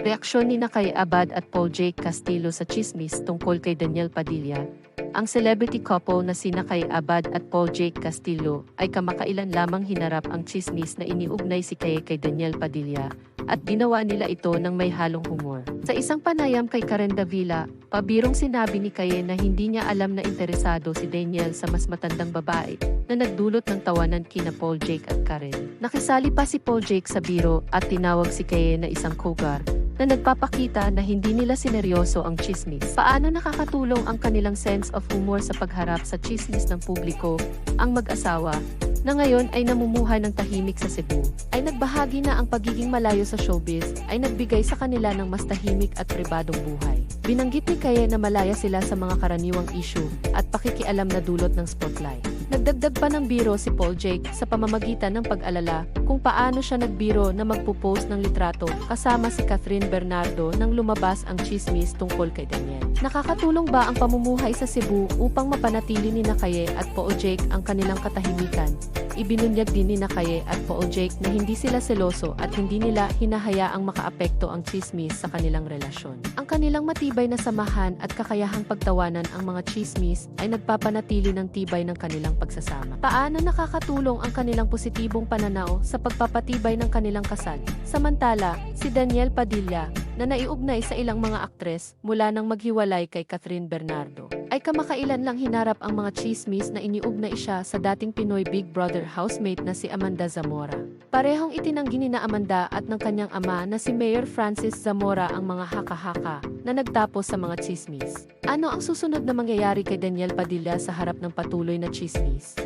Reaksyon ni na kay Abad at Paul Jake Castillo sa chismis tungkol kay Daniel Padilla. Ang celebrity couple na sina kay Abad at Paul Jake Castillo ay kamakailan lamang hinarap ang chismis na iniugnay si Kaye kay Daniel Padilla at ginawa nila ito ng may halong humor. Sa isang panayam kay Karen Davila, pabirong sinabi ni Kaye na hindi niya alam na interesado si Daniel sa mas matandang babae na nagdulot ng tawanan kina Paul Jake at Karen. Nakisali pa si Paul Jake sa biro at tinawag si Kaye na isang cougar na nagpapakita na hindi nila sineryoso ang chismis. Paano nakakatulong ang kanilang sense of humor sa pagharap sa chismis ng publiko, ang mag-asawa, na ngayon ay namumuhay ng tahimik sa Cebu, ay nagbahagi na ang pagiging malayo sa showbiz ay nagbigay sa kanila ng mas tahimik at pribadong buhay. Binanggit ni Kaye na malaya sila sa mga karaniwang issue at pakikialam na dulot ng spotlight. Nagdagdag pa ng biro si Paul Jake sa pamamagitan ng pag-alala kung paano siya nagbiro na magpo-post ng litrato kasama si Catherine Bernardo nang lumabas ang chismis tungkol kay Daniel. Nakakatulong ba ang pamumuhay sa Cebu upang mapanatili ni Nakaye at Paul Jake ang kanilang katahimikan? Ibinunyag din ni Nakaye at Paul Jake na hindi sila seloso at hindi nila hinahayaang makaapekto ang chismis sa kanilang relasyon. Ang kanilang matibay na samahan at kakayahang pagtawanan ang mga chismis ay nagpapanatili ng tibay ng kanilang pagsasama. Paano nakakatulong ang kanilang positibong pananaw sa pagpapatibay ng kanilang kasal? Samantala, si Daniel Padilla, na naiugnay sa ilang mga aktres mula nang maghiwalay kay Catherine Bernardo, kamakailan lang hinarap ang mga chismis na iniugnay siya sa dating Pinoy Big Brother housemate na si Amanda Zamora. Parehong itinanggi ni na Amanda at ng kanyang ama na si Mayor Francis Zamora ang mga haka-haka na nagtapos sa mga chismis. Ano ang susunod na mangyayari kay Daniel Padilla sa harap ng patuloy na chismis?